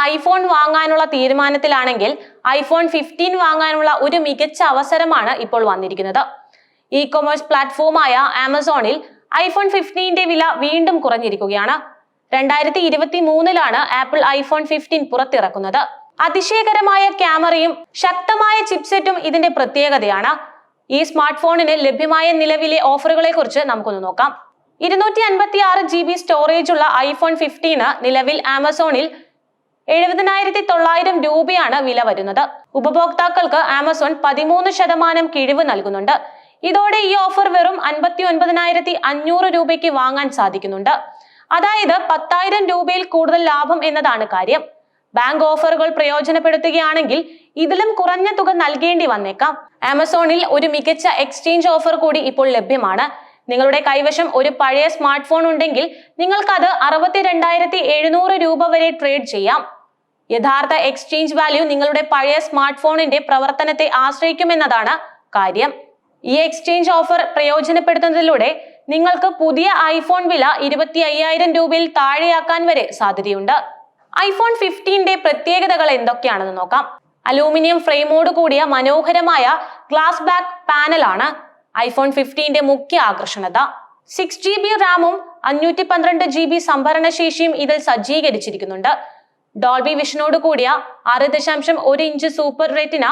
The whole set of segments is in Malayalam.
ഐഫോൺ വാങ്ങാനുള്ള തീരുമാനത്തിലാണെങ്കിൽ ഐഫോൺ ഫിഫ്റ്റീൻ വാങ്ങാനുള്ള ഒരു മികച്ച അവസരമാണ് ഇപ്പോൾ വന്നിരിക്കുന്നത്. ഇ കൊമേഴ്സ് പ്ലാറ്റ്ഫോമായ ആമസോണിൽ ഐഫോൺ ഫിഫ്റ്റീന്റെ വില വീണ്ടും കുറഞ്ഞിരിക്കുകയാണ്. രണ്ടായിരത്തി ഇരുപത്തി മൂന്നിലാണ് ആപ്പിൾ ഐഫോൺ ഫിഫ്റ്റീൻ പുറത്തിറക്കുന്നത്. അതിശയകരമായ ക്യാമറയും ശക്തമായ ചിപ്സെറ്റും ഇതിന്റെ പ്രത്യേകതയാണ്. ഈ സ്മാർട്ട് ഫോണിന് ലഭ്യമായ നിലവിലെ ഓഫറുകളെ കുറിച്ച് നമുക്കൊന്ന് നോക്കാം. ഇരുന്നൂറ്റി അൻപത്തി ആറ് ജി ബി സ്റ്റോറേജ് ഉള്ള ഐഫോൺ ഫിഫ്റ്റീന് നിലവിൽ ആമസോണിൽ എഴുപതിനായിരത്തി തൊള്ളായിരം രൂപയാണ് വില വരുന്നത്. ഉപഭോക്താക്കൾക്ക് ആമസോൺ പതിമൂന്ന് ശതമാനം കിഴിവ് നൽകുന്നുണ്ട്. ഇതോടെ ഈ ഓഫർ വെറും അൻപത്തി ഒൻപതിനായിരത്തി അഞ്ഞൂറ് രൂപയ്ക്ക് വാങ്ങാൻ സാധിക്കുന്നുണ്ട്. അതായത് പത്തായിരം രൂപയിൽ കൂടുതൽ ലാഭം എന്നതാണ് കാര്യം. ബാങ്ക് ഓഫറുകൾ പ്രയോജനപ്പെടുത്തുകയാണെങ്കിൽ ഇതിലും കുറഞ്ഞ തുക നൽകേണ്ടി വന്നേക്കാം. ആമസോണിൽ ഒരു മികച്ച എക്സ്ചേഞ്ച് ഓഫർ കൂടി ഇപ്പോൾ ലഭ്യമാണ്. നിങ്ങളുടെ കൈവശം ഒരു പഴയ സ്മാർട്ട് ഫോൺ ഉണ്ടെങ്കിൽ നിങ്ങൾക്കത് അറുപത്തി രണ്ടായിരത്തി എഴുന്നൂറ് രൂപ വരെ ട്രേഡ് ചെയ്യാം. യഥാർത്ഥ എക്സ്ചേഞ്ച് വാല്യൂ നിങ്ങളുടെ പഴയ സ്മാർട്ട് ഫോണിന്റെ പ്രവർത്തനത്തെ ആശ്രയിക്കുമെന്നതാണ് കാര്യം. ഈ എക്സ്ചേഞ്ച് ഓഫർ പ്രയോജനപ്പെടുത്തുന്നതിലൂടെ നിങ്ങൾക്ക് പുതിയ ഐഫോൺ വില ഇരുപത്തി അയ്യായിരം രൂപയിൽ താഴെയാക്കാൻ വരെ സാധ്യതയുണ്ട്. ഐഫോൺ ഫിഫ്റ്റീന്റെ പ്രത്യേകതകൾ എന്തൊക്കെയാണെന്ന് നോക്കാം. അലൂമിനിയം ഫ്രെയിമോട് കൂടിയ മനോഹരമായ ഗ്ലാസ് ബാക്ക് പാനലാണ് ഐഫോൺ ഫിഫ്റ്റീന്റെ മുഖ്യ ആകർഷണത. സിക്സ് ജി ബി റാമും അഞ്ഞൂറ്റി പന്ത്രണ്ട് ജി ബി സംഭരണശേഷിയും ഇതിൽ സജ്ജീകരിച്ചിരിക്കുന്നുണ്ട്. ഡോൾബി വിഷനോട് കൂടിയ ആറ് ദശാംശം ഒരു inch super retina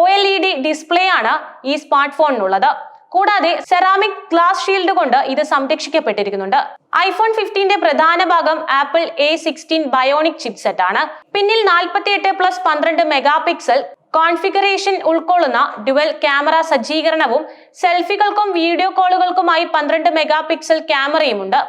O L E D display ആണ് ഈ സ്മാർട്ട് ഫോണിനുള്ളത് കൂടാതെ സെറാമിക് ഗ്ലാസ് ഷീൽഡ് കൊണ്ട് ഇത് സംരക്ഷിക്കപ്പെട്ടിരിക്കുന്നുണ്ട്. ഐഫോൺ ഫിഫ്റ്റീന്റെ പ്രധാന ഭാഗം Apple A sixteen bionic chipset ആണ്. പിന്നിൽ നാൽപ്പത്തി എട്ട് പ്ലസ് പന്ത്രണ്ട് മെഗാ പിക്സൽ കോൺഫിഗറേഷൻ ഉൾക്കൊള്ളുന്ന ഡുവൽ ക്യാമറ സജ്ജീകരണവും സെൽഫികൾക്കും വീഡിയോ കോളുകൾക്കുമായി പന്ത്രണ്ട് മെഗാ പിക്സൽ ക്യാമറയുമുണ്ട്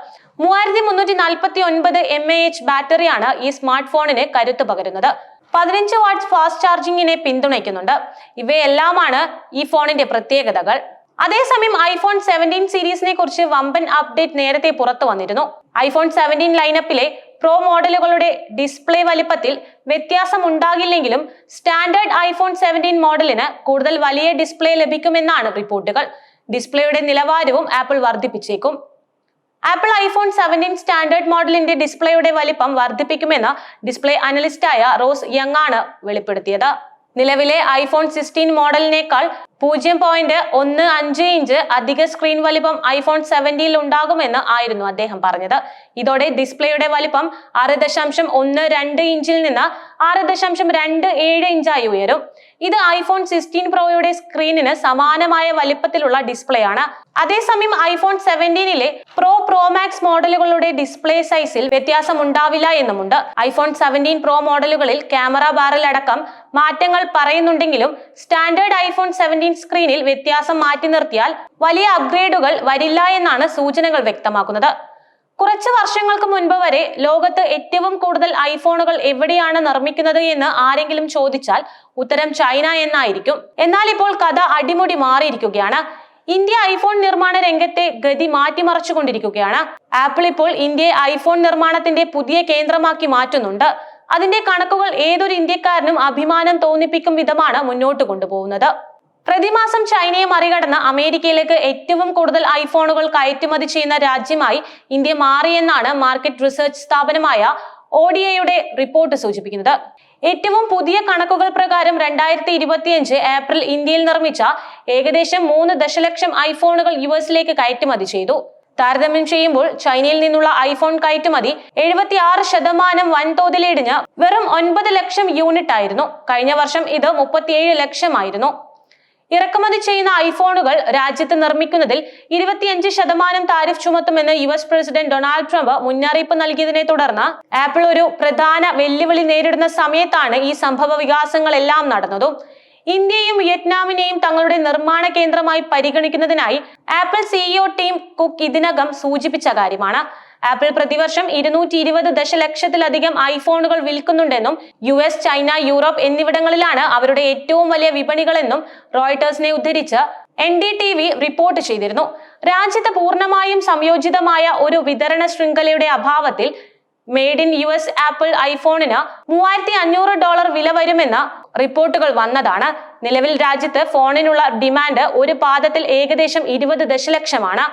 മൂവായിരത്തി മുന്നൂറ്റി നാൽപ്പത്തി ഒൻപത് എം എ എച്ച് ബാറ്ററിയാണ് ഈ സ്മാർട്ട് ഫോണിന് കരുത്ത് പകരുന്നത്. പതിനഞ്ച് വാട്ട്സ് ഫാസ്റ്റ് ചാർജിങ്ങിനെ പിന്തുണയ്ക്കുന്നുണ്ട്. ഇവയെല്ലാമാണ് ഈ ഫോണിന്റെ പ്രത്യേകതകൾ. അതേസമയം ഐഫോൺ സെവന്റീൻ സീരീസിനെ കുറിച്ച് വമ്പൻ അപ്ഡേറ്റ് നേരത്തെ പുറത്തു വന്നിരുന്നു. ഐഫോൺ സെവന്റീൻ ലൈനപ്പിലെ പ്രോ മോഡലുകളുടെ ഡിസ്പ്ലേ വലിപ്പത്തിൽ വ്യത്യാസം ഉണ്ടാകില്ലെങ്കിലും സ്റ്റാൻഡേർഡ് ഐഫോൺ സെവന്റീൻ മോഡലിന് കൂടുതൽ വലിയ ഡിസ്പ്ലേ ലഭിക്കുമെന്നാണ് റിപ്പോർട്ടുകൾ. ഡിസ്പ്ലേയുടെ നിലവാരവും ആപ്പിൾ വർദ്ധിപ്പിച്ചേക്കും. ആപ്പിൾ ഐഫോൺ സെവന്റീൻ സ്റ്റാൻഡേർഡ് മോഡലിന്റെ ഡിസ്പ്ലേയുടെ വലിപ്പം വർദ്ധിപ്പിക്കുമെന്ന് ഡിസ്പ്ലേ അനലിസ്റ്റായ റോസ് യങ് ആണ് വെളിപ്പെടുത്തിയത്. നിലവിലെ ഐഫോൺ സിക്സ്റ്റീൻ മോഡലിനേക്കാൾ പൂജ്യം പോയിന്റ് ഒന്ന് അഞ്ച് ഇഞ്ച് അധിക സ്ക്രീൻ വലിപ്പം ഐഫോൺ സെവന്റീനിൽ ഉണ്ടാകുമെന്ന് ആയിരുന്നു അദ്ദേഹം പറഞ്ഞത്. ഇതോടെ ഡിസ്പ്ലേയുടെ വലിപ്പം ആറ് ദശാംശം ഒന്ന് രണ്ട് ഇഞ്ചിൽ നിന്ന് ആറ് ദശാംശം രണ്ട് ഏഴ് ഇഞ്ചായി ഉയരും. ഇത് ഐഫോൺ സിക്സ്റ്റീൻ പ്രോയുടെ സ്ക്രീനിന് സമാനമായ വലിപ്പത്തിലുള്ള ഡിസ്പ്ലേ ആണ്. അതേസമയം ഐഫോൺ സെവന്റീനിലെ പ്രോ പ്രോ മാക്സ് മോഡലുകളുടെ ഡിസ്പ്ലേ സൈസിൽ വ്യത്യാസം ഉണ്ടാവില്ല എന്നുമുണ്ട്. ഐഫോൺ സെവന്റീൻ പ്രോ മോഡലുകളിൽ ക്യാമറ ബാറിൽ അടക്കം മാറ്റങ്ങൾ പറയുന്നുണ്ടെങ്കിലും സ്റ്റാൻഡേർഡ് ഐഫോൺ സെവന്റീൻ സ്ക്രീനിൽ വ്യത്യാസം മാറ്റി നിർത്തിയാൽ വലിയ അപ്ഗ്രേഡുകൾ വരില്ല എന്നാണ് സൂചനകൾ വ്യക്തമാക്കുന്നത്. കുറച്ച് വർഷങ്ങൾക്ക് മുൻപ് വരെ ലോകത്ത് ഏറ്റവും കൂടുതൽ ഐഫോണുകൾ എവിടെയാണ് നിർമ്മിക്കുന്നത് എന്ന് ആരെങ്കിലും ചോദിച്ചാൽ ഉത്തരം ചൈന എന്നായിരിക്കും. എന്നാൽ ഇപ്പോൾ കഥ അടിമുടി മാറിയിരിക്കുകയാണ്. ഇന്ത്യ ഐഫോൺ നിർമ്മാണ രംഗത്തെ ഗതി മാറ്റിമറിച്ചുകൊണ്ടിരിക്കുകയാണ്. ആപ്പിൾ ഇപ്പോൾ ഇന്ത്യയെ ഐഫോൺ നിർമ്മാണത്തിന്റെ പുതിയ കേന്ദ്രമാക്കി മാറ്റുന്നുണ്ട്. അതിന്റെ കണക്കുകൾ ഏതൊരു ഇന്ത്യക്കാരനും അഭിമാനം തോന്നിപ്പിക്കും വിധമാണ് മുന്നോട്ട് കൊണ്ടുപോകുന്നത്. പ്രതിമാസം ചൈനയെ മറികടന്ന് അമേരിക്കയിലേക്ക് ഏറ്റവും കൂടുതൽ ഐഫോണുകൾ കയറ്റുമതി ചെയ്യുന്ന രാജ്യമായി ഇന്ത്യ മാറിയെന്നാണ് മാർക്കറ്റ് റിസർച്ച് സ്ഥാപനമായ ഒഡിഐയുടെ റിപ്പോർട്ട് സൂചിപ്പിക്കുന്നത്. ഏറ്റവും പുതിയ കണക്കുകൾ പ്രകാരം രണ്ടായിരത്തി ഇരുപത്തിയഞ്ച് ഏപ്രിൽ ഇന്ത്യയിൽ നിർമ്മിച്ച ഏകദേശം മൂന്ന് ദശലക്ഷം ഐഫോണുകൾ യു എസിലേക്ക് കയറ്റുമതി ചെയ്തു. താരതമ്യം ചെയ്യുമ്പോൾ ചൈനയിൽ നിന്നുള്ള ഐഫോൺ കയറ്റുമതി എഴുപത്തി ആറ് ശതമാനം വൻതോതിൽ ഇടിഞ്ഞ് വെറും ഒൻപത് ലക്ഷം യൂണിറ്റ് ആയിരുന്നു കഴിഞ്ഞ വർഷം ഇത് മുപ്പത്തിയേഴ് ലക്ഷമായിരുന്നു. ഇറക്കുമതി ചെയ്യുന്ന ഐഫോണുകൾ രാജ്യത്ത് നിർമ്മിക്കുന്നതിൽ ഇരുപത്തിയഞ്ച് ശതമാനം tariff ചുമത്തുമെന്ന് U S president Donald Trump മുന്നറിയിപ്പ് നൽകിയതിനെ തുടർന്ന് ആപ്പിൾ ഒരു പ്രധാന വെല്ലുവിളി നേരിടുന്ന സമയത്താണ് ഈ സംഭവ വികാസങ്ങളെല്ലാം നടന്നതും. ഇന്ത്യയും വിയറ്റ്നാമിനെയും തങ്ങളുടെ നിർമ്മാണ കേന്ദ്രമായി പരിഗണിക്കുന്നതിനായി ആപ്പിൾ സിഇഒ ടീം കുക്ക് ഇതിനകം സൂചിപ്പിച്ച കാര്യമാണ്. ആപ്പിൾ പ്രതിവർഷം ഇരുന്നൂറ്റി ഇരുപത് ദശലക്ഷത്തിലധികം ഐഫോണുകൾ വിൽക്കുന്നുണ്ടെന്നും യു എസ് ചൈന യൂറോപ്പ് എന്നിവിടങ്ങളിലാണ് അവരുടെ ഏറ്റവും വലിയ വിപണികളെന്നും റോയിട്ടേഴ്സിനെ ഉദ്ധരിച്ച് N D T V report ചെയ്തിരുന്നു. രാജ്യത്ത് പൂർണമായും സംയോജിതമായ ഒരു വിതരണ ശൃംഖലയുടെ അഭാവത്തിൽ made in U S Apple ഐഫോണിന് മൂവായിരത്തി അഞ്ഞൂറ് ഡോളർ വില വരുമെന്ന് റിപ്പോർട്ടുകൾ വന്നതാണ്. നിലവിൽ രാജ്യത്ത് ഫോണിനുള്ള ഡിമാൻഡ് ഒരു പാദത്തിൽ ഏകദേശം ഇരുപത് ദശലക്ഷമാണ്.